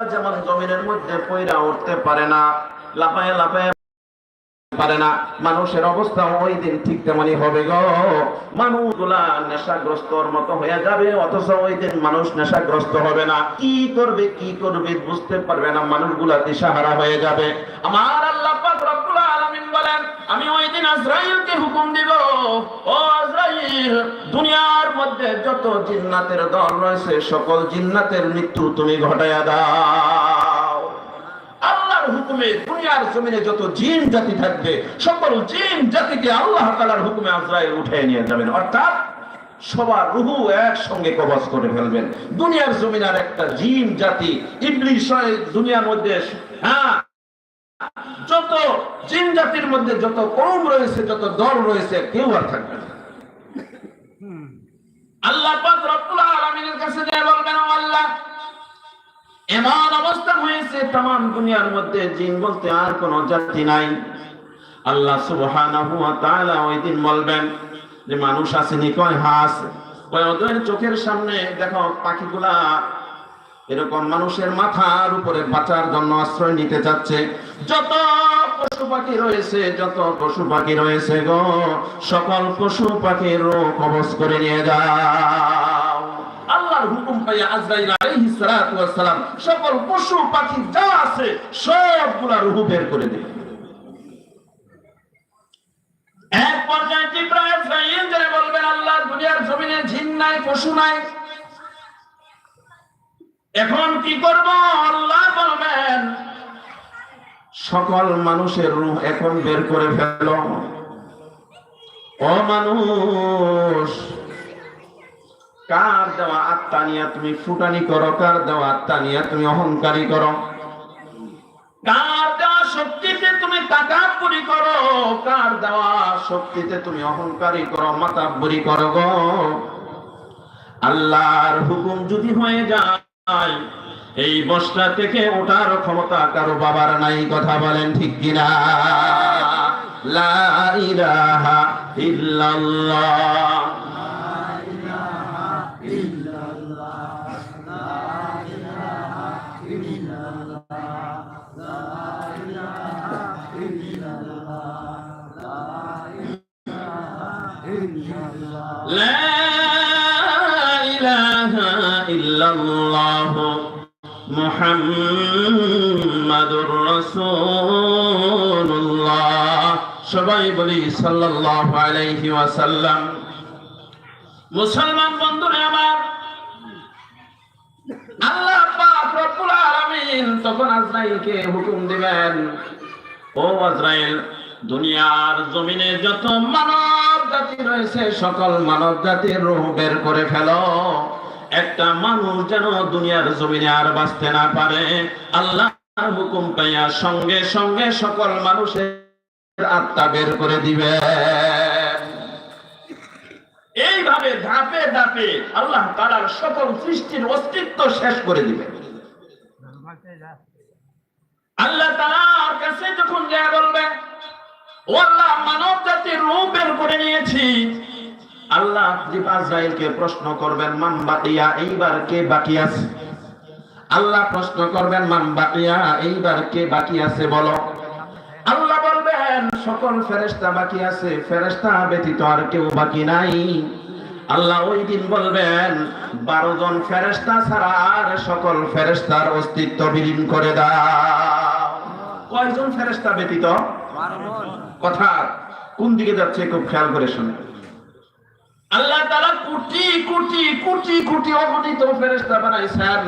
যেমন জমিনের মধ্যে পয়রা উঠতে পারে না, লাফায় লাফায় পারে না, মানুষের অবস্থা ওই দিন ঠিক তেমনি হবে গো। মানুষগুলা নেশাগ্রস্তর মতো হয়ে যাবে, অথচ ওই দিন মানুষ নেশাগ্রস্ত হবে না। কি করবে কি করবে বুঝতে পারবে না, মানুষগুলা দিশাহারা হয়ে যাবে। আমার আল্লাহ আমি ওই দিন আজরাইলকে হুকুম দিব। ও আজরাইল, দুনিয়ার মধ্যে যত জিন্নাতের দল রয়েছে, সকল জিন্নাতের মৃত্যু তুমি ঘটায়া দাও। আল্লাহর হুকুমে দুনিয়ার জমিনে যত জিন জাতি থাকবে, সকল জিন জাতিকে আল্লাহ তাআলার হুকুমে আজরাইল উঠে নিয়ে যাবেন। অর্থাৎ সবার রুহু একসঙ্গে কবজ করে ফেলবেন। দুনিয়ার জমিনার একটা জিন জাতি ইবলিশ দুনিয়ার মধ্যে। হ্যাঁ যত জিন জাতির মধ্যে যত কম রয়েছে, যত দল রয়েছে, কেউ আর থাকবে না। আল্লাহ পাক রব্বুল আলামিনের কাছে যে বলবেন আল্লাহ, এমন অবস্থা হয়েছে তাম দুনিয়ার মধ্যে, জিন বলতে আর কোন জাতি নাই। আল্লাহ সুবহানাহু ওয়া তাআলা ওই দিন বলবেন যে, মানুষ আসেনি কয় হাস? কয়, ওদের চোখের সামনে দেখো পাখিগুলা, এরকম মানুষের মাথার উপরে বাঁচার জন্য আশ্রয় নিতে চাচ্ছে। যত পশু পাখি রয়েছে, যত পশু পাখি রয়েছে গো, সকল পশু পাখির কবজ করে নিয়ে আল্লাহর হুকুম পাইয়া আজরাইল আলাইহিস সালাতু ওয়াস সালাম সকল পশু পাখি যা আছে, সবগুলা রূহ বের করে দিলেন এক পর্যায়ে জিব্রাইল আজরাইল যারা বলবেন, আল্লাহ দুনিয়ার জমিনে জিন নাই, পশু নাই। এখন কি করব? আল্লাহ বলবেন সকল মানুষের রূহ এখন বের করে ফেল। মানুষ, কার দেওয়া আত্মা নিয়ে তুমি ফুটানি করো, কার দেওয়া আত্মা নিয়ে তুমি অহংকারী করো? কার দেওয়া শক্তিতে তুমি তাকাব্বুরি করো, কার দেওয়া শক্তিতে তুমি অহংকারী করো মাতাব্বুরি করো গো? আল্লাহর হুকুম যদি হয়ে যায় এই বসরা থেকে ওঠার ক্ষমতা কারো বাবার নাই কথা বলেন ঠিক কিনা লা ইলাহা ইল্লাল্লাহ لا إله إلا الله মুহাম্মাদুর রাসূলুল্লাহ। সবাই বলি সাল্লাল্লাহু আলাইহি ওয়াসাল্লাম। মুসলমান বন্ধুরা আমার, আল্লাহ পাক রব্বুল আলামিন তখন আজরাইলকে হুকুম দিবেন, ও আজরাইল, দুনিয়ার জমিনে যত মানব জাতি রয়েছে, সকল মানব জাতির রূহ বের করে ফেলো। একটা মানুষ যেন দুনিয়ার জমিনে আর বাঁচতে না পারে, আল্লাহর হুকুম পাইয়া সঙ্গে সঙ্গে সকল মানুষের আত্মা বের করে দিবে। এইভাবে ধাপে ধাপে আল্লাহ তাআলার সকল সৃষ্টির অস্তিত্ব শেষ করে দিবে। আল্লাহ তাআলার কাছে যখন যায় বলবে, ও আল্লাহ মানব জাতির রূপ বের করে নিয়েছি। আল্লাহ জিব্রাইলকে প্রশ্ন করবেন মান বাকিয়া, এইবার কে বাকি আছে? আল্লাহ প্রশ্ন করবেন মান বাকিয়া, এইবার কে বাকি আছে বলো? আল্লাহ বলবেন, সকল ফেরেশতা বাকি আছে, ফেরেশতা ব্যতীত আর কেউ বাকি নাই। আল্লাহ ওই দিন বলবেন, বারো জন ফেরেশতা ছাড়া আর সকল ফেরেস্তার অস্তিত্ব বিলীন করে দাও। কয়জন ফেরেস্তা ব্যতীত? কথা কোন দিকে যাচ্ছে খুব খেয়াল করে শুনে আল্লাহ তারা কোটি কোটি কোটি কোটি অগণিত বানাই বানাইছেন।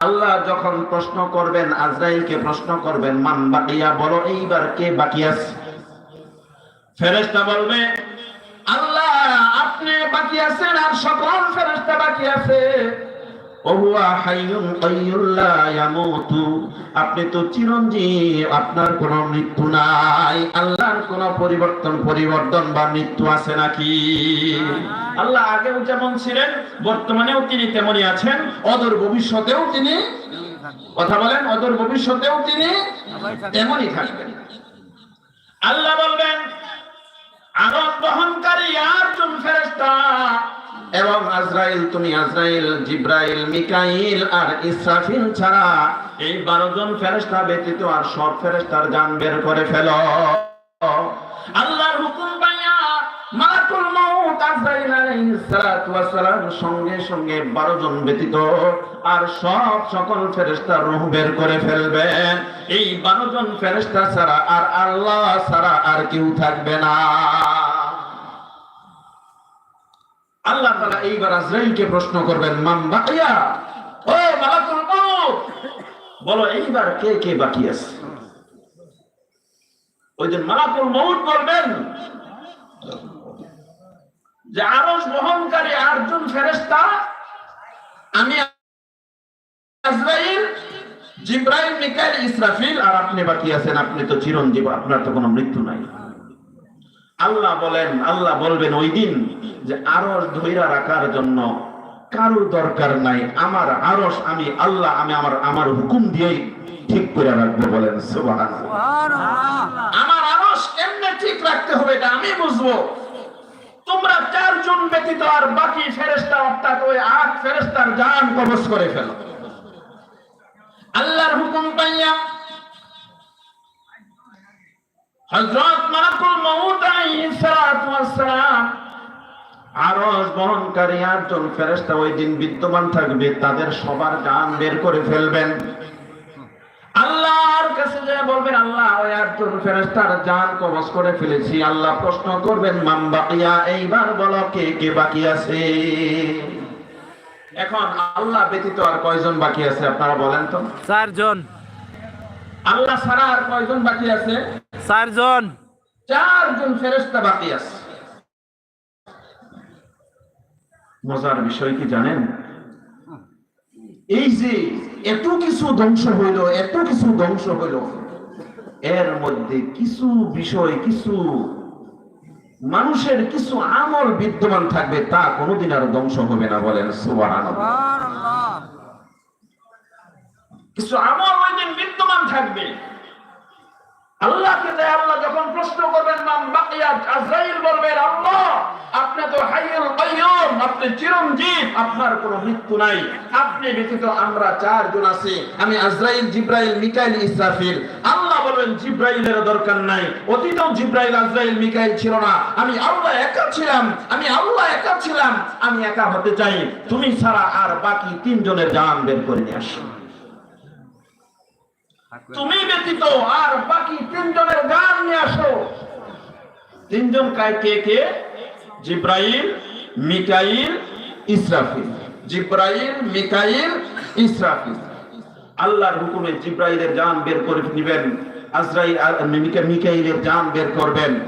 আল্লাহ যখন প্রশ্ন করবেন, আজরাইলকে প্রশ্ন করবেন, মান বাকিয়া, বলো এইবার কে বাকি আছে? ফেরেশতা বলবে, আল্লাহ, আপনি বাকি আছেন আর সকল ফেরেস্তা বাকি আছে। আপনি তো চিরঞ্জীব, আপনার কোনো মৃত্যু নাই। আল্লাহর কোনো পরিবর্তন পরিবর্তন বা মৃত্যু আছে নাকি? আল্লাহ আগেও যেমন ছিলেন, বর্তমানেও তিনি তেমনই আছেন। অদূর ভবিষ্যতেও তিনি কথা বলেন, অদূর ভবিষ্যতেও তিনি তেমনই থাকবেন। আল্লাহ বলবেন আগুন দহনকারী আর জন ফেরেশতা এবং আজরাইল, তুমি আজরাইল, জিব্রাইল, মিকাইল আর ইসরাফিল ছাড়া এই বারো জন ফেরেস্তা ব্যতীত আর সব ফেরেস্তার জান বের করে ফেলো। আল্লাহর হুকুম পাইয়া মালাকুল মউত আজরাইল আলাইহিস সঙ্গে সঙ্গে 12 জন ব্যতীত আর সব সকল ফেরেশতা রূহ বের করে ফেলবেন এই 12 জন ফেরেশতা ছাড়া আর আল্লাহ ছাড়া আর কেউ থাকবে না। আল্লাহ তাআলা এইবার আজরাইলকে প্রশ্ন করবেন মান বাকিয়া? ও মালাকুল মউত। বলো, এইবার কে কে বাকি আছে? ওই দিন মালাকুল মউত বলবেন যে, আরশ বহনকারী আটজন ফেরেশতা, আমি আজরাইল, জিব্রাইল, মিকাইল, ইসরাফিল, আর আপনি বাকি আছেন। আপনি তো চিরঞ্জীব, আপনার তো কোনো মৃত্যু নাই। আল্লাহ বলেন আল্লাহ বলবেন ওই দিন যে আরশ ধৈরা রাখার জন্য কারোর দরকার নাই আমার আরশ আমি আল্লাহ আমি আমার আমার হুকুম দিয়েই ঠিক করে রাখব বলেন আমার আরশ কেমনে ঠিক রাখতে হবে এটা আমি বুঝব। তোমরা চারজন ব্যতীত আর বাকি ফেরেস্তা অর্থাৎ ওই আট ফেরেস্তার জান কবজ করে ফেলো। আল্লাহর হুকুম পাইয়া হযরত মালাকুল মউত আলাইহিস সালাতু ওয়াস সালাম বহনকারী আটজন ফেরেশতা ওই দিন বিদ্যমান থাকবে তাদের সবার জান বের করে ফেলবেন। আল্লাহর কাছে যে বলবেন আল্লাহ ওই আটজন ফেরেশতার জান কবজ করে ফেলেছি। আল্লাহ প্রশ্ন করবেন মাম বাকিয়া? এইবার বলো কে কে বাকি আছে? এখন আল্লাহ ব্যতীত আর কয়জন বাকি আছে আপনারা বলেন তো? চারজন। আল্লাহ ছাড়া আর কয়জন বাকি আছে? চারজন। চারজন ফেরেশতা বাকি আছে। মজার বিষয় কি জানেন? এই যে এত কিছু ধ্বংস হইল এত কিছু ধ্বংস হইল এর মধ্যে কিছু বিষয় কিছু মানুষের কিছু আমল বিদ্যমান থাকবে তা কোনোদিন আর ধ্বংস হবে না বলেন কিছু আমল ওই দিন বিদ্যমান থাকবে। আল্লাহকে দেয়, আল্লাহ যখন প্রশ্ন করবেন নাম বাকিয়াত আজরাইল? বলবেন, আল্লাহ, আপনি তো হাইয়ুল কাইয়ুম, আপনি চিরঞ্জীব, আপনার কোনো মৃত্যু নাই। আপনি ব্যতীত আমরা চারজন আছি। আমি আজরাইল, জিব্রাইল, মিকাইল, ইসরাফিল। আল্লাহ জিব্রাইলের দরকার নাই। অতীতেও জিব্রাইল, আজরাইল, মিকাইল ছিল না। আমি আল্লাহ একা ছিলাম। আমি আল্লাহ একা ছিলাম। আমি একা হতে চাই। তুমি ছাড়া আর বাকি তিনজনের জান বের করে নিয়ে আসো। তুমি ব্যতীত আর বাকি তিনজনের গান নিয়ে আসো। তিনজন কায় কে কে? জিব্রাইল, মিকাইল, ইসরাফিল। জিব্রাইল, মিকাইল, ইসরাফিল। আল্লাহর হুকুমে জিব্রাইলের জান বের করে নেবেন। আজরাইল আর মিকা- মিকাইলের জান বের করবেন।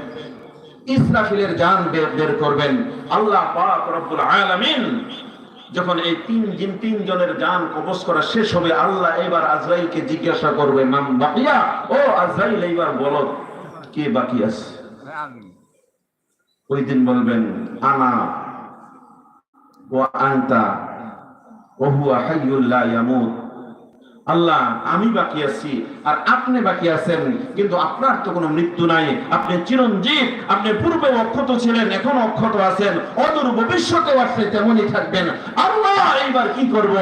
ইসরাফিলের জান বের করবেন। আল্লাহ পাক রব্বুল আলামিন যখন এই তিন জিন তিনজনের গান কবজ করা শেষ হবে, আল্লাহ এবার আজরাইলকে জিজ্ঞাসা করবে, মাম বাকিয়া? ও, আজরাইল, এইবার বলো, কে বাকি আছে? ওই দিন বলবেন, আনা ও আন্তা ও হুয়া হাইয়ুল লা ইয়ামুত। আল্লাহ, আমি বাকি আছি আর আপনি বাকি আছেন, কিন্তু আপনার তো কোনো মৃত্যু নাই। আপনি চিরঞ্জীব, আপনি পূর্বে অক্ষত ছিলেন, এখন অক্ষত আছেন, অদূর ভবিষ্যতেও আপনি তেমনই থাকবেন। আল্লাহ এইবার কি করব?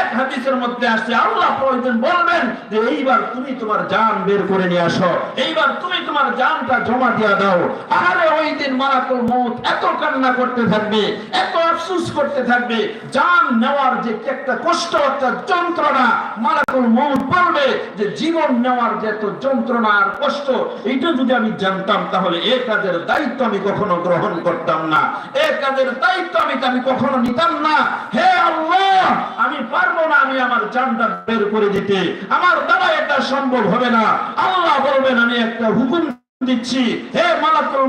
এক হাদিসের মধ্যে আসছে, আল্লাহ প্রয়োজন বলবেন যে এইবার তুমি তোমার জান বের করে নিয়ে আসো, এইবার তুমি তোমার জানটা জমা দিয়া দাও। আরে ওই দিন মারাকুল মৌত এত কান্না করতে থাকবে, এত আফসুস করতে থাকবে, জান নেওয়ার যে একটা কষ্ট, একটা যন্ত্রণা মালাকুল মৌত বলবে যে জীবন নেওয়ার যে এত যন্ত্রণা আর কষ্ট, এইটা যদি আমি জানতাম তাহলে এ কাজের দায়িত্ব আমি কখনো গ্রহণ করতাম না। এ কাজের দায়িত্ব আমি আমি কখনো নিতাম না। হে আল্লাহ আমি পারব না, আমি আমার জানটা বের করে দিতে। আমার দ্বারা এটা সম্ভব হবে না। আল্লাহ বলবেন, আমি একটা হুকুম দিচ্ছি। হে মালাকুল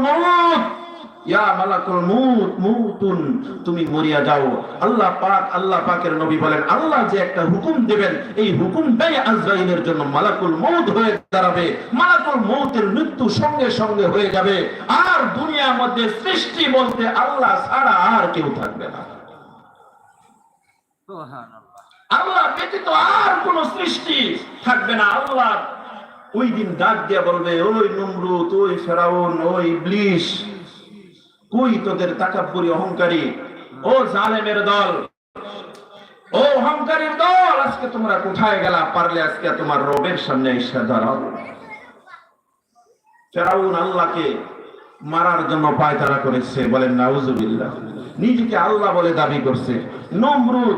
মউতুন, তুমি মরিয়া যাও। আল্লাহ পাক, আল্লাহ পাকের নবী বলেন, আল্লাহ যে একটা হুকুম দিবেন, এই হুকুমটাই আজরাইলের জন্য মালাকুল হয়ে দাঁড়াবে। মালাকুল মউতের মৃত্যু সঙ্গে সঙ্গে হয়ে যাবে। আর দুনিয়ার মধ্যে সৃষ্টি বলতে আল্লাহ ছাড়া আর কেউ থাকবে না। আল্লাহ ব্যতীত আর কোন সৃষ্টি থাকবে না। আল্লাহ ওই দিন ডাক দিয়া বলবে, ওই নমরুদ, ওই ফেরাউন, ওই ইবলিস, কই তোদের তাকাব্বুরি অহংকারী? ও জালেমের দল, ও অহংকারীর দল, আজকে তোমরা কোথায় গেলা? পারলে আজকে তোমার রবের সামনে এসে দাঁড়াও। ফেরাউন আল্লাহকে মারার জন্য পায়তারা করেছে। বলেন, নাউজুবিল্লাহ। নিজেকে আল্লাহ বলে দাবি করছে। নমরুদ